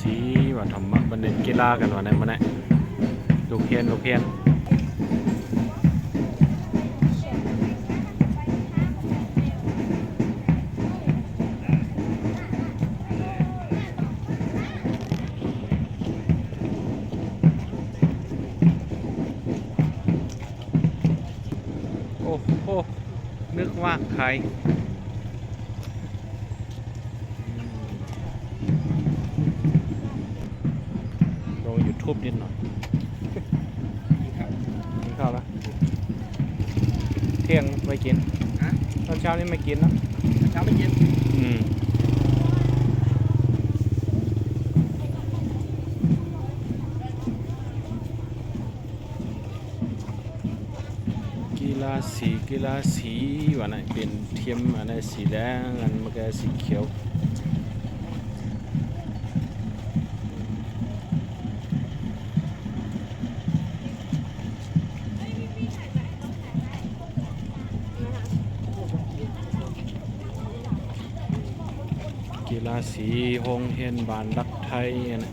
สีว่าธรรมะบันเด่นกีฬากันวันไหนมาไหนลูกเพียนลูกเพียนโอ้โหนึกว่าใคร ลงยูทูบนิดหน่อยกินข้าวแล้วเที่ยงไม่กินฮะตอนเช้านี่ไม่กินนะเช้าไม่กินอืมกีฬาสีกีฬาสีวันไหนเป็นเทียมอันไหนสีแดงอันมันก็สีเขียว กีฬาสีโฮงเฮียนบานรักไทยนะ